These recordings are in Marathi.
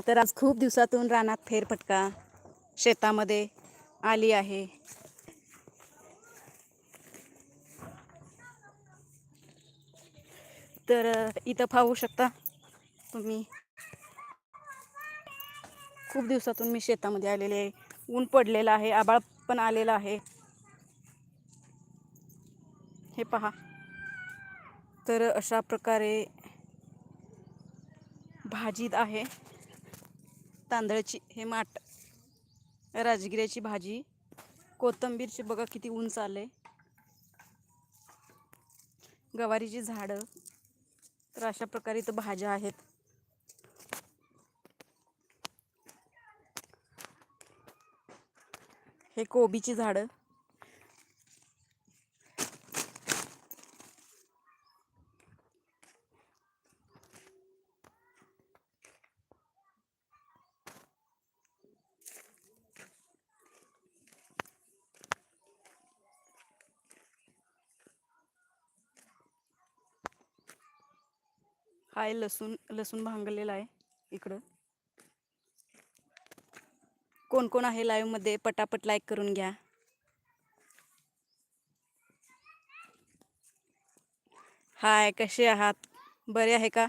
तर आज खूप दिवसातून रानात फेरफटका शेतामध्ये आली आहे. तर इथं पाहू शकता तुम्ही. खूप दिवसातून मी शेतामध्ये आलेले आहे. ऊन पडलेलं आहे आबाळ पण आलेलं आहे. हे पहा. तर अशा प्रकारे भाजीत आहे. तांदळाची हे माठ राजगिऱ्याची भाजी कोथिंबीरची बघा किती उंच आले गवारीची झाडं तर अशा प्रकारे इथं भाज्या आहेत. हे कोबीची झाडं हाय लसूण लसूण भांगलेला आहे इकडं. कोण कोण आहे लाईव्हमध्ये पटापट लाईक करून घ्या. हाय कसे आहात? बरे आहे का?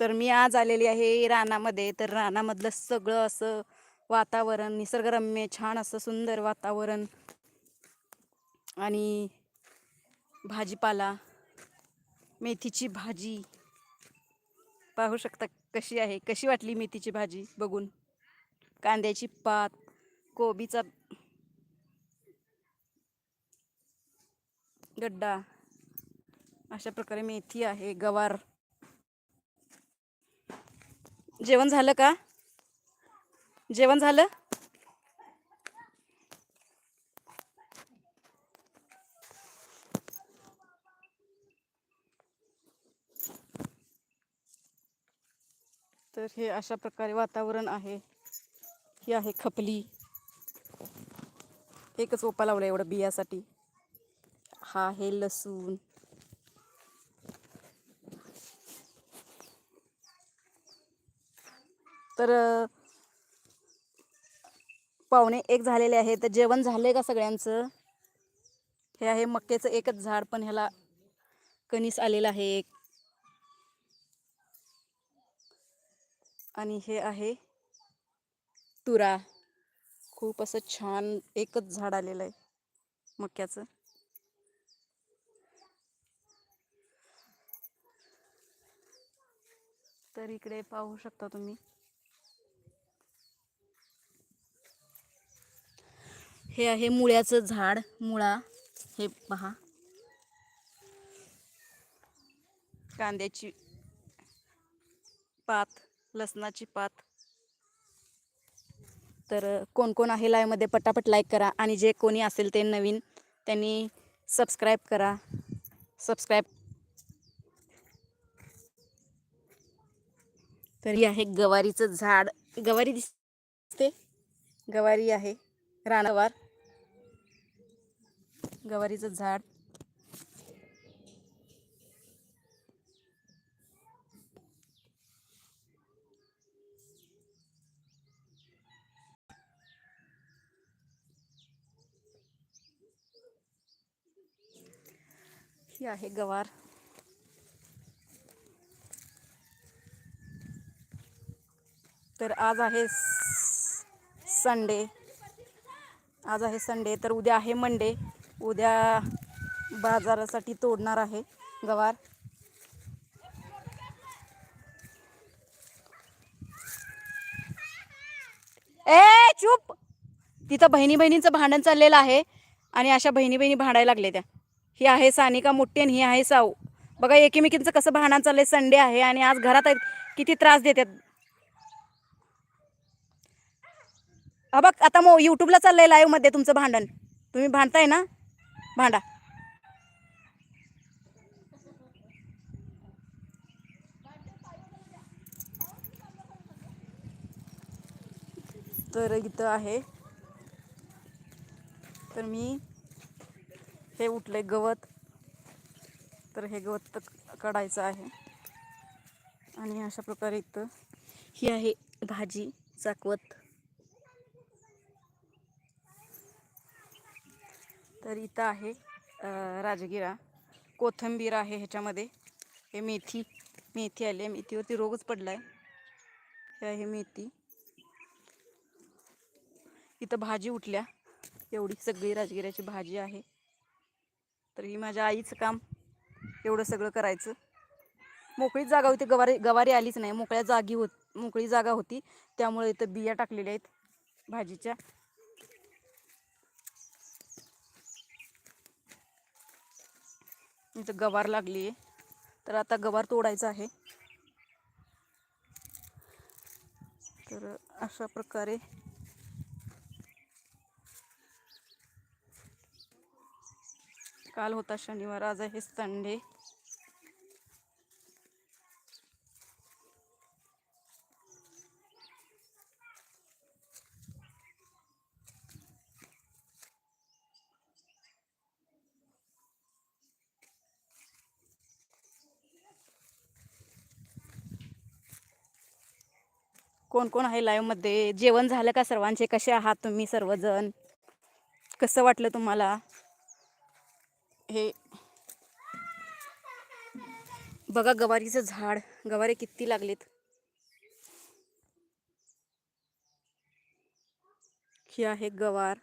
तर मी आज आलेली आहे रानामध्ये. तर रानामधलं सगळं असं वातावरण निसर्गरम्य छान असं सुंदर वातावरण. आणि भाजीपाला. मेथीची भाजी. पाहू शकता कशी आहे? कशी वाटली मेथीची भाजी बघून? कांद्याची पात कोबीचा गड्डा. अशा प्रकारे मेथी आहे गवार. जेवण झालं का? जेवण झालं? तर हे अशा प्रकारे वातावरण आहे. ही आहे खपली. एकच ओपा लावला एवढं बियासाठी. हा आहे लसूण. तर पाहुणे पावणे एक झालेले आहे तर जेवण झालंय का सगळ्यांचं? हे आहे मक्याचं एकच झाड पण ह्याला कणीस आलेलं आहे. एक आणि हे आहे तुरा. खूप असं छान एकच झाड आलेलं आहे मक्याचं. तर इकडे पाहू शकता तुम्ही. हे आहे मुळ्याचं झाड मुळा. हे पहा. कांद्याची पात. लसणाची पात. तर कोण कोण आहे लाईव्हमध्ये पटापट लाईक करा. आणि जे कोणी असेल ते नवीन त्यांनी सबस्क्राईब करा. सबस्क्राईब तर ही आहे गवारीचं झाड. गवारी दिसते. गवारी आहे. रानवार. गवारीचं झाड. ही आहे गवार. तर आज आहे संडे. आज आहे संडे तर उद्या आहे मंडे. उद्या बाजारासाठी तोडणार आहे गवार. ए चुप! तिथं बहिणी बहिणींचं भांडण चाललेलं आहे आणि अशा बहिणी बहिणी भांडायला लागले त्या. ही आहे सानिका मुट्टेन आणि ही आहे साऊ. बघा एकमेकींचं कसं भांडण चाललंय संडे आहे आणि आज घरात किती त्रास देतात. हा बघ आता मो यूट्यूबला चाललंय लाईव्हमध्ये तुमचं भांडण. तुम्ही भांडताय ना? भांडा. तर इथं आहे. तर मी हे उठले गवत. तर हे गवत काढायचं आहे. आणि अशा प्रकारे इथं ही आहे भाजी चाकवत. तर इथं आहे राजगिरा. कोथंबीर आहे ह्याच्यामध्ये. हे मेथी मेथी आली आहे. मेथीवरती रोगच पडला आहे हे आहे मेथी. इथं भाजी उठल्या. एवढी सगळी राजगिऱ्याची भाजी आहे. तर ही माझ्या आईचं काम एवढं सगळं करायचं. मोकळीच जागा होती गवारी गवारी आलीच नाही. मोकळ्या जागी होत मोकळी जागा होती. त्यामुळे इथं बिया टाकलेल्या आहेत भाजीच्या. इथं गवार लागली आहे. तर आता गवार तोडायचं आहे. तर अशा प्रकारे काल होता शनिवार आज आहे संडे. कोण कोण आहे लाईव्हमध्ये? जेवण झालं का सर्वांचे? कसे आहात तुम्ही सर्वजण? कसं वाटलं तुम्हाला? हे बघा गवारीचं झाड. गवारे किती लागलेत. ही आहे गवार.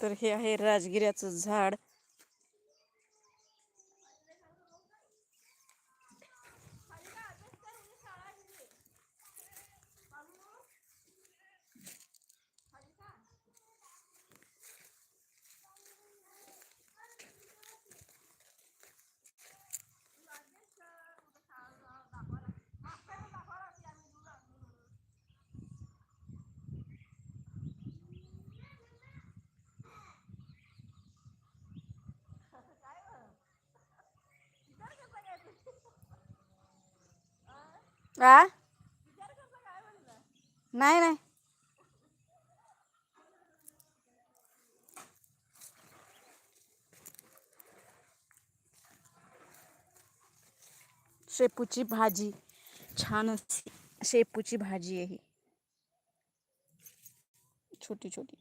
तर हे आहे राजगिऱ्याचं झाड. आ? नाही नाही। शेपूची भाजी छान शेपूची भाजी ही. छोटी छोटी.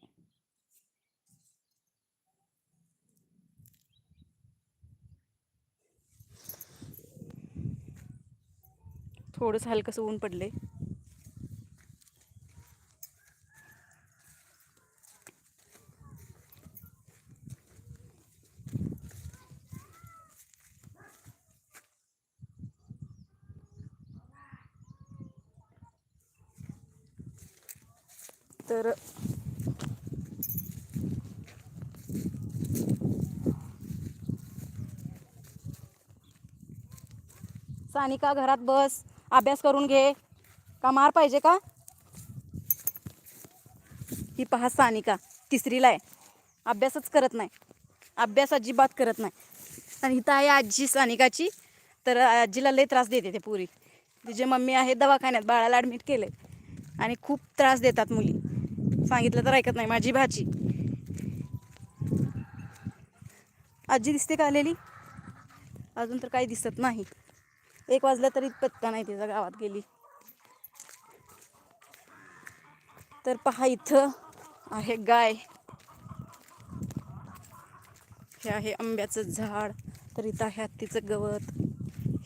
थोडंसं हलकंसं ऊन पडले तर सानिका घरात बस. अभ्यास करून घे. का मार पाहिजे का? ही पहा सानिका तिसरीला आहे. अभ्यासच करत नाही. अभ्यास अजिबात करत नाही. आणि इथं आहे आजी सानिकाची. तर आजीला लय त्रास देते ते पुरी. तिची मम्मी आहे दवाखान्यात बाळाला ॲडमिट केले आणि खूप त्रास देतात मुली. सांगितलं तर ऐकत नाही माझी भाची. आजी दिसते का आलेली? अजून तर काही दिसत नाही. एक वाजला तरी पत्ता नाही तिचा गावात गेली. तर पहा इथं आहे गाय. हे आहे आंब्याचं झाड. तर इथं आहे हत्तीचं गवत.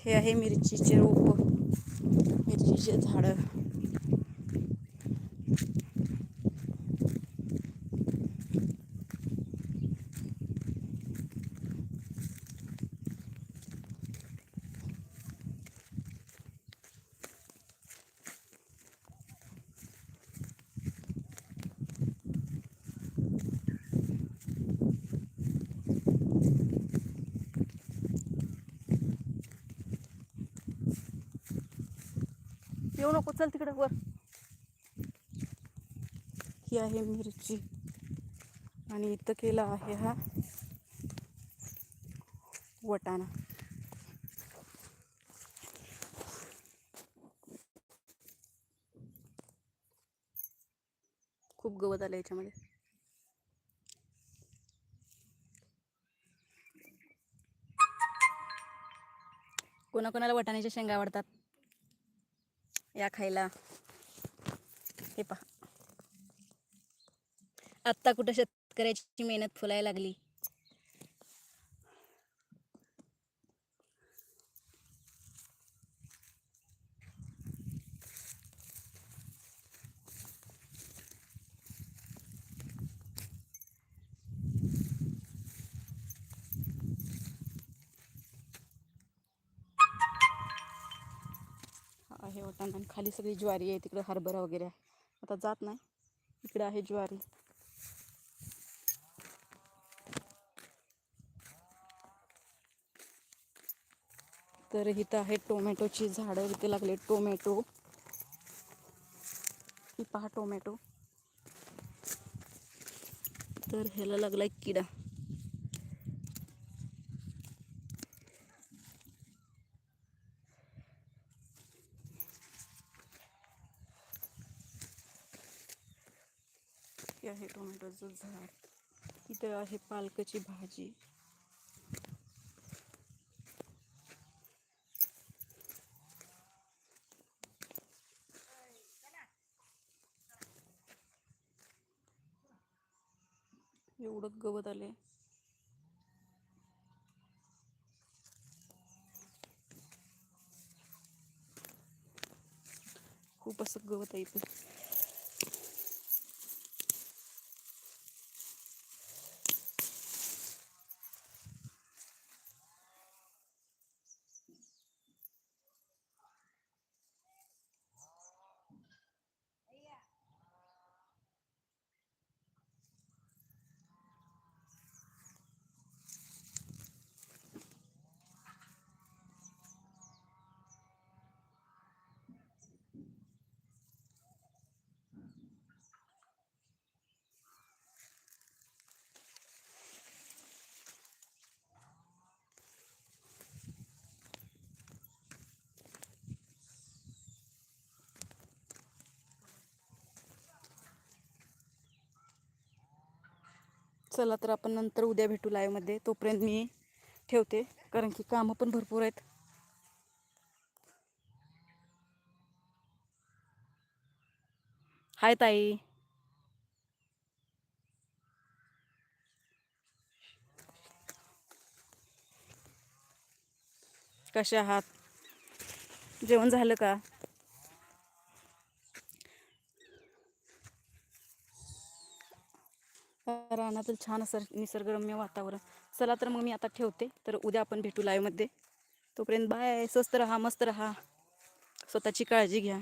हे आहे मिरचीचे रोप. मिरचीचे झाडं. येऊ नको चल तिकडं वर. ही आहे मिरची. आणि इथं केला आहे हा वटाणा. खूप गवत आलं याच्यामध्ये. कोणाकोणाला वटाण्याच्या शेंगा आवडतात? या खायला. हे पहा. आत्ता कुठं शेतकऱ्याची मेहनत फुलायला लागली हा आहे वाटाणा आणि खाली सगळी ज्वारी आहे. तिकडे हरभरा वगैरे आहे. आता जात नाही. इकडे आहे ज्वारी. तर इथं आहे टोमॅटोची झाडं. इथे लागले टोमॅटो. ही पहा टोमॅटो. तर ह्याला लागलाय किडा. इथे आहे टोमॅटोचं झाड. इथं आहे पालकाची भाजी. एवढं गवत आले खूप असं गवत आहे इथे. चला तर आपण नंतर उद्या भेटू लाईव्हमध्ये तोपर्यंत मी ठेवते. कारण की कामं पण भरपूर आहेत. हाय ताई. कसे आहात? जेवण झालं का? रानातील छान असं निसर्गरम्य वातावरण. चला तर मग मी आता ठेवते. तर उद्या आपण भेटू लाईव्हमध्ये तोपर्यंत बाय स्वस्त रहा मस्त रहा. स्वतःची काळजी घ्या.